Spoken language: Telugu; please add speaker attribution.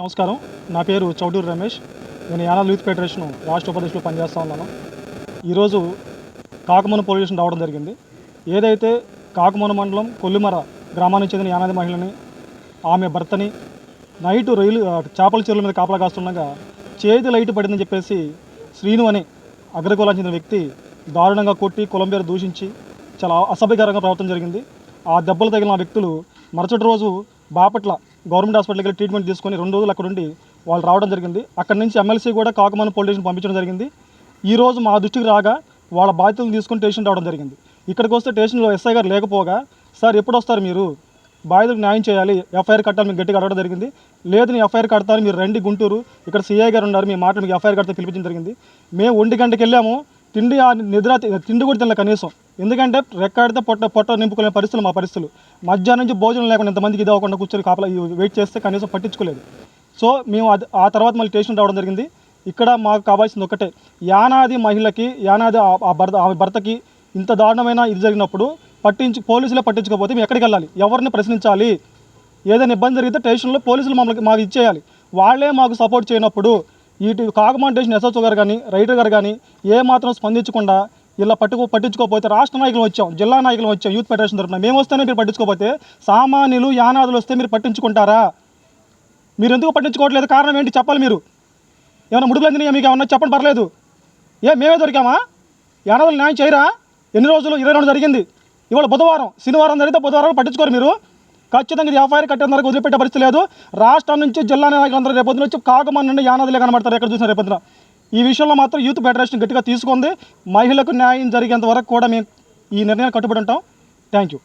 Speaker 1: నమస్కారం. నా పేరు చౌటూరు రమేష్. నేను యానాల్ యూత్ ఫెడరేషన్ రాష్ట్ర ఉపాధ్యక్షులు పనిచేస్తూ ఉన్నాను. ఈరోజు కాకమూన పోలీస్ స్టేషన్ రావడం జరిగింది. ఏదైతే కాకమూన మండలం కొల్లిమర గ్రామానికి చెందిన యానాది మహిళని ఆమె భర్తని నైట్ రైలు చేపల చెరువుల మీద కాపలా కాస్తుండగా చేతి లైట్ పడిందని చెప్పేసి శ్రీను అనే అగ్రకులానికి చెందిన వ్యక్తి దారుణంగా కొట్టి కులం పేరు దూషించి చాలా అసభ్యకరంగా ప్రవర్తన జరిగింది. ఆ దెబ్బలు తగిలిన ఆ వ్యక్తులు మరుసటి రోజు బాపట్ల గవర్నమెంట్ హాస్పిటల్కి వెళ్ళి ట్రీట్మెంట్ తీసుకొని రెండు రోజులు అక్కడ ఉండి వాళ్ళు రావడం జరిగింది. అక్కడి నుంచి ఎమ్మెల్సీ కూడా కాకమాన పోలీస్ స్టేషన్ పంపించడం జరిగింది. ఈ రోజు మా దృష్టికి రాగా వాళ్ళ బాధ్యతలు తీసుకొని స్టేషన్ రావడం జరిగింది. ఇక్కడికి వస్తే స్టేషన్లో ఎస్ఐ గారు లేకపోగా సార్ ఎప్పుడు వస్తారు మీరు? బాధితులకు న్యాయం చేయాలి ఎఫ్ఐఆర్ కట్టాలి మీకు గట్టిగా అడగడం జరిగింది. లేదు నేను ఎఫ్ఐఆర్ కడతాను మీరు రండి గుంటూరు. ఇక్కడ సిఐ గారు ఉన్నారు మీ మాట మీకు ఎఫ్ఐఆర్ కడితే పిలిపించడం జరిగింది. మేము ఒంటి గంటకి వెళ్ళాము తిండి నిద్ర తిండి కూడా తినలే కనీసం. ఎందుకంటే రెక్కాడితే పొట్ట పొట్ట నింపుకునే పరిస్థితులు మా పరిస్థితులు. మధ్యాహ్నం నుంచి భోజనం లేకుండా ఇంతమందికి ఇది అవ్వకుండా కూర్చొని కాపలా వెయిట్ చేస్తే కనీసం పట్టించుకోలేదు. సో మేము అది ఆ తర్వాత మళ్ళీ స్టేషన్ రావడం జరిగింది. ఇక్కడ మాకు కావాల్సింది ఒకటే యానాది మహిళకి యానాది ఆ- ఆ భర్త ఆమె భర్తకి ఇంత దారుణమైన ఇది జరిగినప్పుడు పట్టించు పోలీసులే పట్టించుకోకపోతే మేము ఎక్కడికి వెళ్ళాలి? ఎవరిని ప్రశ్నించాలి? ఏదైనా ఇబ్బంది జరిగితే స్టేషన్లో పోలీసులు మమ్మల్ని మాకు ఇచ్చేయాలి. వాళ్ళే మాకు సపోర్ట్ చేయనప్పుడు ఇటు కాకమాన్ ఎస్ఎస్ఓ గారు కానీ రైటర్ గారు కానీ ఏ మాత్రం స్పందించకుండా ఇలా పట్టుకో పట్టించుకోకపోతే రాష్ట్ర నాయకులు వచ్చాం జిల్లా నాయకులు వచ్చాం యూత్ ఫెడరేషన్ తరఫున మేము వస్తేనే మీరు పట్టించుకోకపోతే సామాన్యులు యానాదులు వస్తే మీరు పట్టించుకుంటారా? మీరు ఎందుకు పట్టించుకోవట్లేదు? కారణం ఏంటి? చెప్పాలి మీరు. ఏమైనా ముడుపులు మీకు ఏమన్నా? చెప్పండి పర్లేదు. ఏ మేమే దొరికామా? యానాదులు న్యాయం చేయరా? ఎన్ని రోజులు? ఇరవై రెండు జరిగింది. ఇవాళ బుధవారం శనివారం జరిగితే బుధవారం పట్టించుకోరు మీరు. ఖచ్చితంగా ఇది ఎఫ్ఐఆర్ కట్టేంత వరకు వదిలిపెట్టే పరిస్థితి లేదు. రాష్ట్రం నుంచి జిల్లా నాయకులందరూ రేపొద్దున వచ్చి కాకమన్ నుండి యానాదిలే కనబడతారు. ఎక్కడ చూసిన రేపు ఈ విషయంలో మాత్రం యూత్ ఫెడరేషన్ గట్టిగా తీసుకుంది. మహిళలకు న్యాయం జరిగేంత వరకు కూడా మేము ఈ నిర్ణయాన్ని కట్టుబడి ఉంటాం. Thank you.